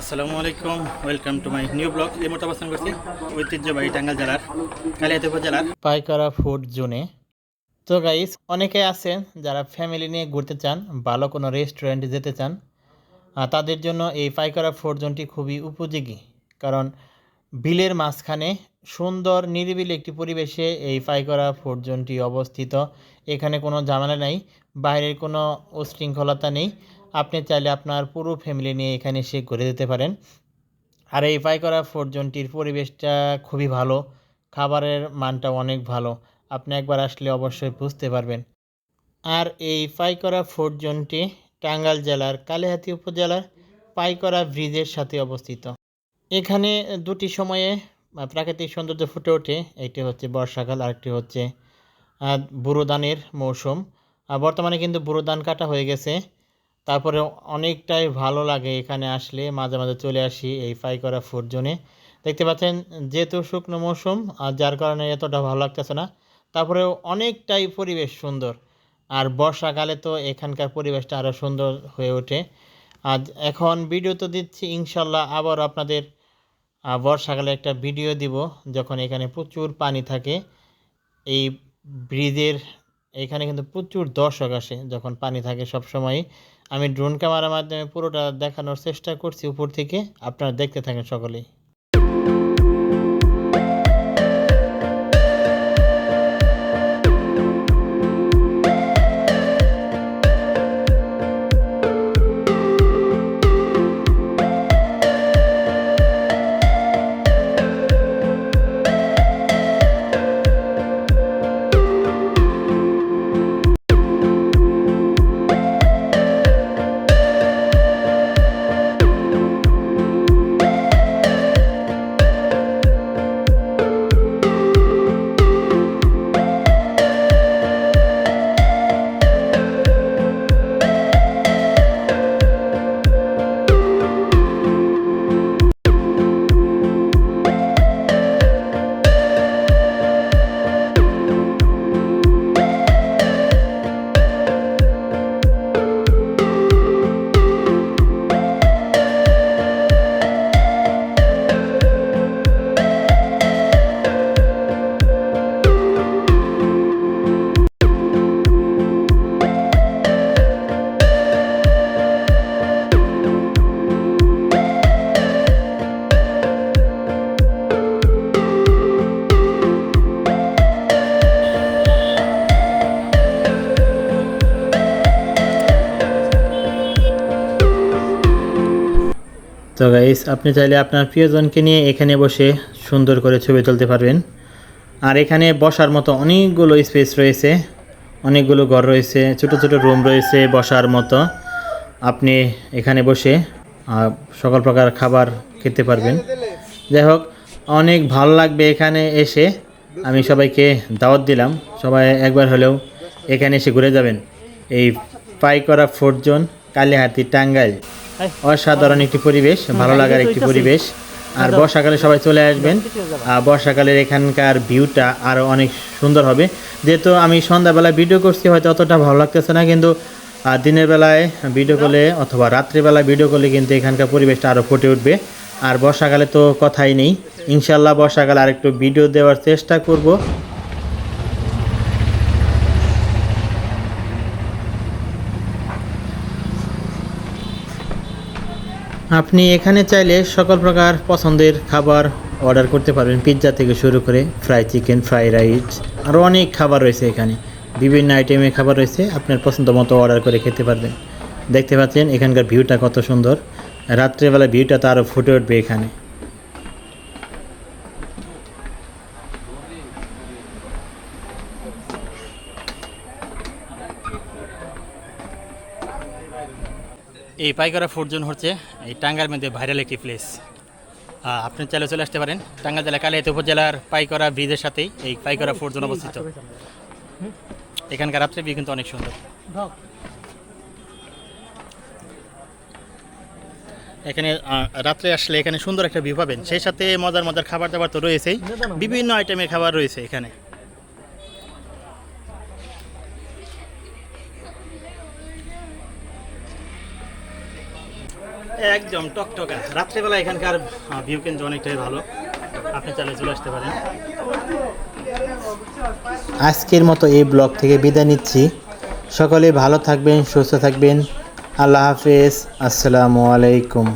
আসসালামু আলাইকুম welcome to my new blog এই মতো অবস্থান করছি ঐতিহ্যবাহী টাঙ্গাল জেলার, কালিয়াতেপুর জেলার পাইকারা ফুড জোনে তো গাইস অনেকে আছেন যারা ফ্যামিলি নিয়ে ঘুরতে চান, ভালো কোনো রেস্টুরেন্টে যেতে চান তাদের জন্য এই পাইকারা ফুড জোনটি খুবই উপযোগী। কারণ বিলের মাঝখানে সুন্দর নিরিবিলি একটি পরিবেশে এই পাইকারা ফুড জোনটি অবস্থিত। এখানে কোনো ঝামেলা নেই, বাইরের কোনো উশৃঙ্খলতা নেই। আপনি চাইলে আপনার পুরো ফ্যামিলি নিয়ে এখানে এসে ঘুরে যেতে পারেন। আর এই পাইকরা ফুড জোনটির পরিবেশটা খুবই ভালো, খাবারের মানটা অনেক ভালো। আপনি একবার আসলে অবশ্যই বুঝতে পারবেন। আর এই পাইকরা ফুড জোনটি টাঙ্গাইল জেলার কালিহাতী উপজেলার পাইকরা ব্রিজের সাথে অবস্থিত। এখানে দুটি সময়ে প্রাকৃতিক সৌন্দর্য ফুটে ওঠে। একটি হচ্ছে বর্ষাকাল আরেকটি হচ্ছে আহ, বুড়োদানের মৌসুম। আর বর্তমানে কিন্তু বুড়োদান কাটা হয়ে গেছে। তারপরে অনেকটাই ভালো লাগে এখানে আসলে। মাঝে মাঝে চলে আসি এই ফাই করা ফুড জোনে। দেখতে পাচ্ছেন যেহেতু শুকনো মৌসুম আর যার কারণে এতটা ভালো লাগতেছে না তারপরেও অনেকটাই পরিবেশ সুন্দর। আর বর্ষাকালে তো এখানকার পরিবেশটা আরও সুন্দর হয়ে ওঠে। আজ এখন ভিডিও তো দিচ্ছি ইনশাল্লাহ আবার আপনাদের বর্ষাকালে একটা ভিডিও দিব যখন এখানে প্রচুর পানি থাকে। এই ব্রিজের এখানে কিন্তু প্রচুর দর্শক আসে যখন পানি থাকে সব সময় আমি ড্রোন ক্যামেরার মাধ্যমে পুরোটা দেখানোর চেষ্টা করছি উপর থেকে। আপনারা দেখতে থাকেন সকলেই। তো গাইস আপনি চাইলে আপনার প্রিয়জনকে নিয়ে এখানে বসে সুন্দর করে ছবি তুলতে পারবেন। আর এখানে বসার মতো অনেকগুলো স্পেস রয়েছে, অনেকগুলো ঘর রয়েছে, ছোট ছোট রুম রয়েছে বসার মতো। আপনি এখানে বসে সকল প্রকার খাবার খেতে পারবেন। যাই হোক, অনেক ভালো লাগবে এখানে এসে। আমি সবাইকে দাওয়াত দিলাম। সবাই একবার হলেও এখানে এসে ঘুরে যাবেন। এই পাইকরা ফোর্ট জোন, কালিহাতি টাঙ্গাইল। অসাধারণ একটি পরিবেশ ভালো লাগার একটি পরিবেশ। আর বর্ষাকালে সবাই চলে আসবেন। আর বর্ষাকালের এখানকার ভিউটা আরও অনেক সুন্দর হবে। যেহেতু আমি সন্ধ্যাবেলায় ভিডিও করছি হয়তো অতটা ভালো লাগতেছে না কিন্তু আহ, দিনের বেলায় ভিডিও করলে অথবা রাত্রিবেলায় ভিডিও করলে কিন্তু এখানকার পরিবেশটা আরও ফুটে উঠবে। আর বর্ষাকালে তো কথাই নেই। ইনশাল্লাহ বর্ষাকালে আরেকটু ভিডিও দেওয়ার চেষ্টা করব। আপনি এখানে চাইলে সকল প্রকার পছন্দের খাবার অর্ডার করতে পারবেন। পিৎজা থেকে শুরু করে ফ্রাই চিকেন ফ্রাই রাইস আরও অনেক খাবার রয়েছে এখানে। বিভিন্ন আইটেমের খাবার রয়েছে, আপনার পছন্দ মতো অর্ডার করে খেতে পারবেন। দেখতে পাচ্ছেন এখানকার ভিউটা কত সুন্দর। রাত্রেবেলা ভিউটা তো আরও ফুটে উঠবে এখানে। এই পাইকারা ফুড জোন হচ্ছে এই টাঙ্গার মধ্যে ভাইরাল একটি প্লেস আপনি চাইলে চলে আসতে পারেন। টাঙ্গাইল জেলা কালিয়াতে উপজেলার পাইকরা ব্রিজের সাথেই এই পাইকরা ফুড জোন অবস্থিত। এখানকার রাত্রে ভিউ কিন্তু অনেক সুন্দর। এখানে রাত্রে আসলে এখানে সুন্দর একটা ভিউ পাবেন। সেই সাথে মজার মজার খাবার দাবার তো রয়েছেই। বিভিন্ন আইটেমের খাবার রয়েছে এখানে। একদম টকটকা। রাত্রেবেলা এখানকার ভিউ কিন্তু অনেকটাই ভালো। আপনি চাইলে চলে আসতে পারেন। আজকের মতো এই ব্লগ থেকে বিদায় নিচ্ছি। সকলে ভালো থাকবেন, সুস্থ থাকবেন। আল্লাহ হাফেজ। আসসালামু আলাইকুম।